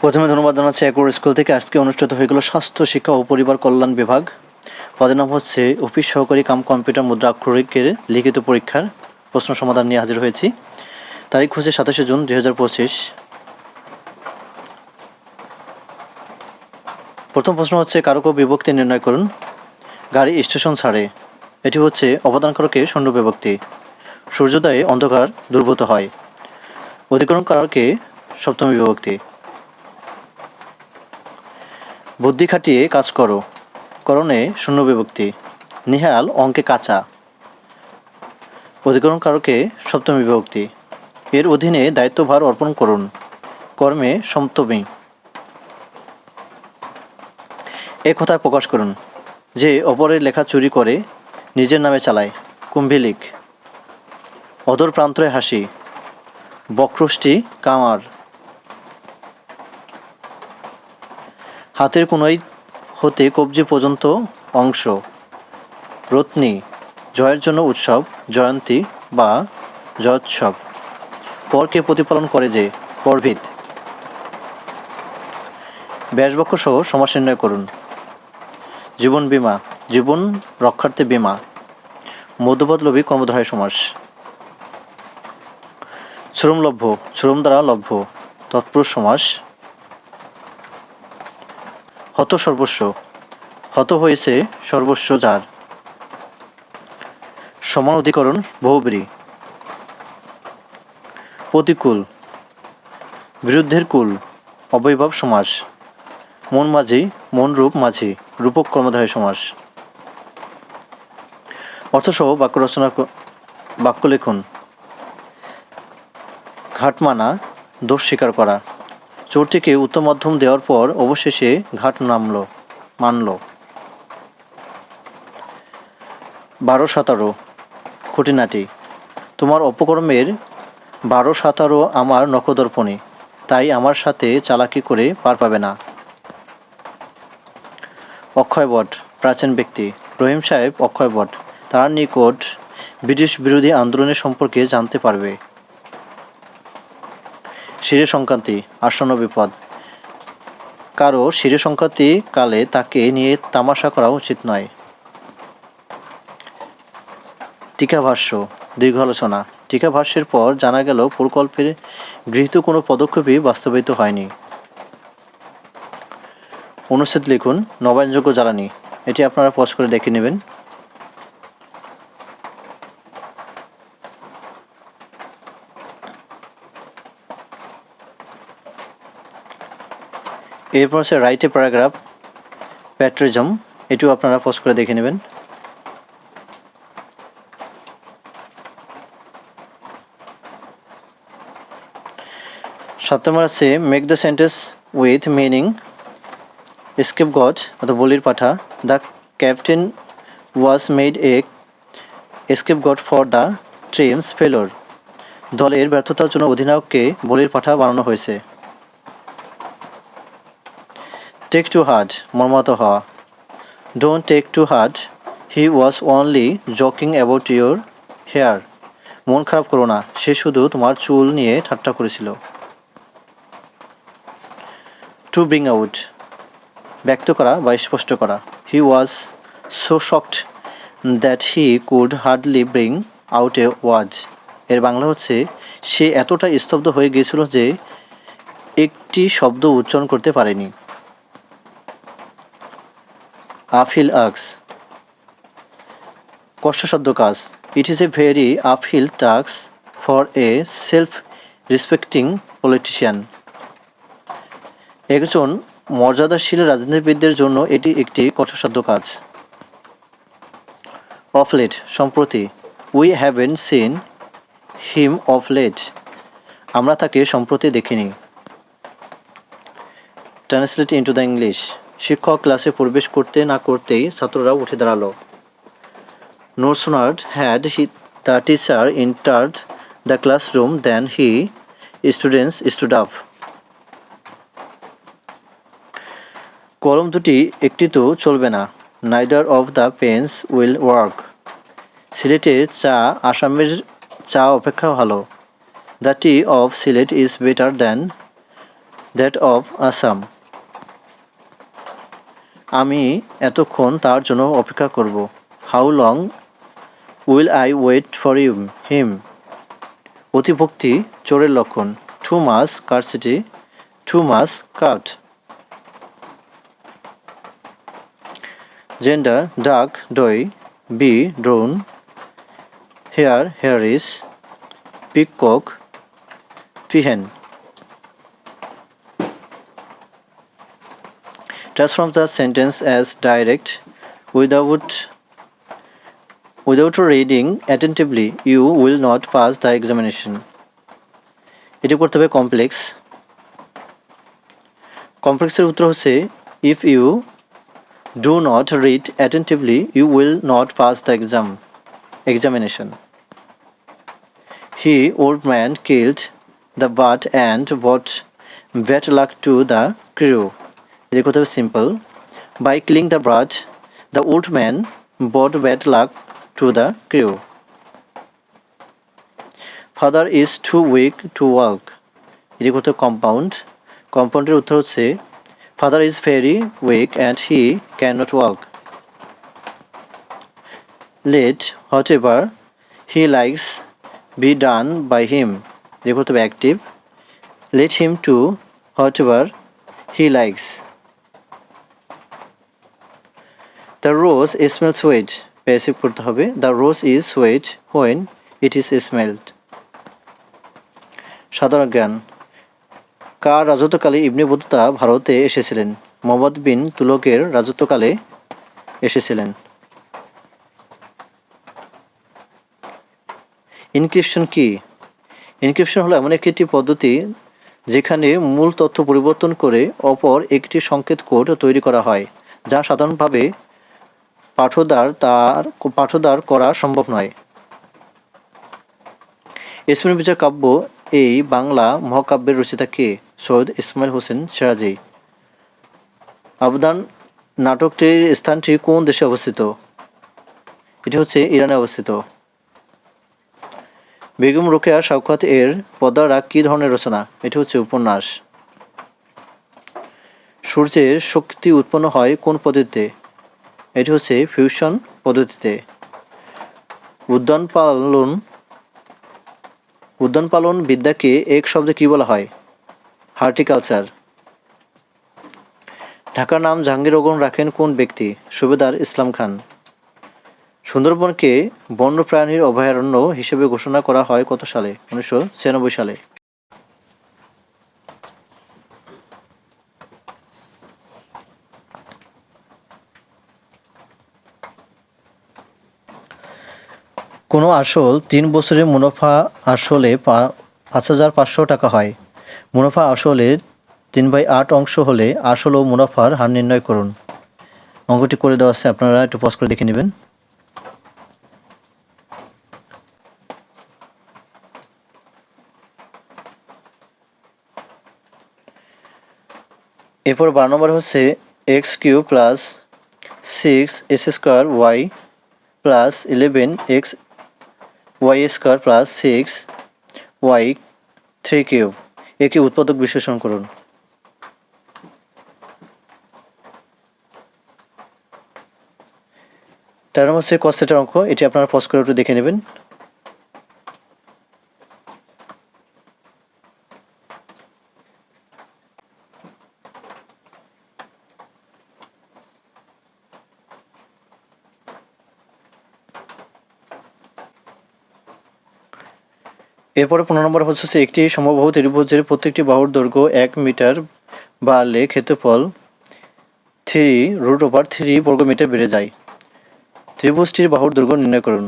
প্রথমে ধন্যবাদ জানাচ্ছি একর স্কুল থেকে। আজকে অনুষ্ঠিত হয়ে গেল স্বাস্থ্য শিক্ষা ও পরিবার কল্যাণ বিভাগ। পদের নাম হচ্ছে অফিস সহকারী কাম কম্পিউটার মুদ্রা আক্ষরিকের লিখিত পরীক্ষার প্রশ্ন সমাধান নিয়ে হাজির হয়েছি। তারিখ হচ্ছে সাতাশে জুন দুই হাজার পঁচিশ। প্রথম প্রশ্ন হচ্ছে, কারক বিভক্তি নির্ণয় করুন। গাড়ি স্টেশন ছাড়ে। এটি হচ্ছে অবদানকারকে শূন্য বিভক্তি। সূর্যোদয়ে অন্ধকার দুর্ভূত হয়। অধিকরণ কারকে সপ্তমী বিভক্তি। বুদ্ধি খাটিয়ে কাজ করো। করণে শূন্য বিভক্তি। নিহাল অঙ্কে কাঁচা। অধিকরণ কারকে সপ্তমী বিভক্তি। এর অধীনে দায়িত্বভার অর্পণ করুন। কর্মে সপ্তমী। এ কথায় প্রকাশ করুন। যে অপরের লেখা চুরি করে, নিজের নামে চালায়। কুম্ভিলিক। অদর প্রান্তরে হাসি। বক্রষ্টি কামার। হাতের কোনোই হতে কবজি পর্যন্ত অংশ। রত্নী, জয়ের জন্য উৎসব, জয়ন্তী বা জয়োৎসব। পরকে প্রতিপালন করে যে পরভিত। ব্যাসবাক্য সহ সমাস নির্ণয় করুন। জীবন বীমা, জীবন রক্ষার্থে বীমা। মধ্যপদলভী কর্মধারয় সমাস। শ্রমলভ্য, শ্রম দ্বারা লভ্য, তৎপুরুষ সমাস। হত সর্বস্ব, হত হয়েছে সর্বস্ব যার। সমান অধিকরণ বহুব্রী। প্রতিকূল, বিরুদ্ধের কুল, অবৈভব সমাস। মন মাঝি, মন রূপ মাঝি, রূপক কর্মধারী সমাস। অর্থসহ বাক্য রচনা বাক্য লিখুন। ঘাটমানা দোষ স্বীকার করা। চোরটিকে উত্তম মাধ্যম দেওয়ার পর অবশেষে ঘাট নামলো, মানলো। বারো সাতারো, খুঁটিনাটি, তোমার অপকর্মের বারো সাতারো আমার নখদর্পণে, তাই আমার সাথে চালাকি করে পার পাবে না। অক্ষয় বট, প্রাচীন ব্যক্তি, রহিম সাহেব অক্ষয় বট, তার নিকট ব্রিটিশ বিরোধী আন্দোলনের সম্পর্কে জানতে পারবে। শিরে সংক্রান্তি আসন্ন বিপদ। কারও শিরে সংক্রান্তি কালে তাকে নিয়ে তামাশা করা উচিত নয়। টিকাভাষ্য দীর্ঘ আলোচনা। টিকাভাষ্যের পর জানা গেল, প্রকল্পের গৃহীত কোনো পদক্ষেপই বাস্তবায়িত হয়নি। অনুচ্ছেদ লিখুন, নবায়নযোগ্য জ্বালানি। এটি আপনারা পজ করে দেখে নেবেন। এরপর হচ্ছে রাইটে প্যারাগ্রাফ প্যাট্রিজম এটিও আপনারা পজ করে দেখে নেবেন। সাত নম্বর আছে make the sentence with meaning scapegoat অর্থাৎ বলির পাঠা the captain was made a scapegoat for the team's ফেলোর দলের ব্যর্থতার জন্য অধিনায়ককে বলির পাঠা বানানো হয়েছে। টেক টু হার্ড মর্মাহত হওয়া don't take too hard he was only joking about your hair মন খারাপ করো না, সে শুধু তোমার চুল নিয়ে ঠাট্টা করেছিল। টু ব্রিং আউট ব্যক্ত করা বা স্পষ্ট করা। He was so shocked that he could hardly bring out a ওয়াজ এর বাংলা হচ্ছে, সে এতটা স্তব্ধ হয়ে গিয়েছিল যে একটি শব্দ উচ্চারণ করতে পারেনি। আফিল আক্স। কষ্টসাধ্য কাজ। It is a very uphill task for a self respecting politician একজন মর্যাদাশীল রাজনীতিবিদদের জন্য এটি একটি কষ্টসাধ্য কাজ। অফ লেট সম্প্রতি we haven't seen him of late আমরা তাকে সম্প্রতি দেখিনি। ট্রান্সলেট ইন্টু দ্য ইংলিশ শিক্ষক ক্লাসে প্রবেশ করতে না করতেই ছাত্ররা উঠে দাঁড়াল। No had he the teacher entered the classroom then he students stood up কলম দুটি একটি তো চলবে না। Neither of the pens will work সিলেটের চা, আসামের চা অপেক্ষা ভালো। The tea of Sylhet is better than that of Assam আমি এতক্ষণ তার জন্য অপেক্ষা করব। How long will I wait for you him অতিভক্তি চোরের লক্ষণ। Too much courtesy too much craft gender duck ডই bee drone hare haress peacock peahen Transform the sentence as direct, without without reading attentively, you will not pass the examination. এটি করতে হবে complex কমপ্লেক্সের উত্তর হচ্ছে if you do not read attentively you will not pass the exam examination he old man killed the bat and brought bad luck to the crew এটি করতে হবে simple by killing the bird the old man brought bad luck to the crew father is too weak to work এটি করতে compound কম্পাউন্ডের উত্তর হচ্ছে father is very weak and he can not work let what ever he likes be done by him এটি করতে হবে active let him to whatever he likes the rose smell sweet passive করতে হবে the rose is sweet when it is smelled সাধারণ জ্ঞান। কার রাজত্বকালে Ibn Battuta ভারতে এসেছিলেন। মোহাম্মদ বিন তুলকের রাজত্বকালে এসেছিলেন। ইনক্রিপশন কি? ইনক্রিপশন হলো এমন একটি পদ্ধতি যেখানে মূল তথ্য পরিবর্তন করে অপর একটি সংকেত কোড তৈরি করা হয়, যা সাধারণভাবে পাঠদার তার পাঠদার করা সম্ভব নয়। ইসমিন বিচার কাব্য, এই বাংলা মহাকাব্যের রচিতা কে? সৈয়দ ইসমাইল হোসেন সিরাজি। আবদান নাটকটির স্থানটি কোন দেশে অবস্থিত? এটি হচ্ছে ইরানে অবস্থিত। বেগম রোকেয়া শওকত এর পদারা কী ধরনের রচনা? এটি হচ্ছে উপন্যাস। সূর্যের শক্তি উৎপন্ন হয় কোন পদ্ধতিতে? এটি হচ্ছে ফিউশন পদ্ধতিতে। উদ্যান পালন উদ্যান পালন বিদ্যাকে এক শব্দে কী বলা হয়? হার্টিকালচার ঢাকার নাম জাহাঙ্গীরগণ রাখেন কোন ব্যক্তি? সুবেদার ইসলাম খান। সুন্দরবনকে বন্যপ্রাণীর অভয়ারণ্য হিসেবে ঘোষণা করা হয় কত সালে? উনিশশো ছিয়ানব্বই সালে। কোনো আসল তিন বছরের মুনাফা আসলে পাঁচ হাজার পাঁচশো টাকা হয়। মুনাফা আসলে তিন বাই আট অংশ হলে আসল ও মুনাফার হার নির্ণয় করুন। অঙ্কটি করে দেওয়া আছে, আপনারা একটু পজ করে দেখে নেবেন। এরপর বারো নম্বর হচ্ছে x cube plus six x square y plus eleven x y square plus six y three cube একে উৎপাদক বিশ্লেষণ করুন। তেরো নাম হচ্ছে কস্টেটার অঙ্ক, এটি আপনারা পজ করে একটু দেখে নেবেন। এরপরে পনেরো নম্বর হচ্ছে একটি সমবাহু ত্রিভুজের প্রত্যেকটি বাহুর দৈর্ঘ্য এক মিটার বাড়লে ক্ষেত্রফল থ্রি রুট ওভার থ্রি বর্গ মিটার বেড়ে যায়। ত্রিভুজটির বাহুর দৈর্ঘ্য নির্ণয় করুন।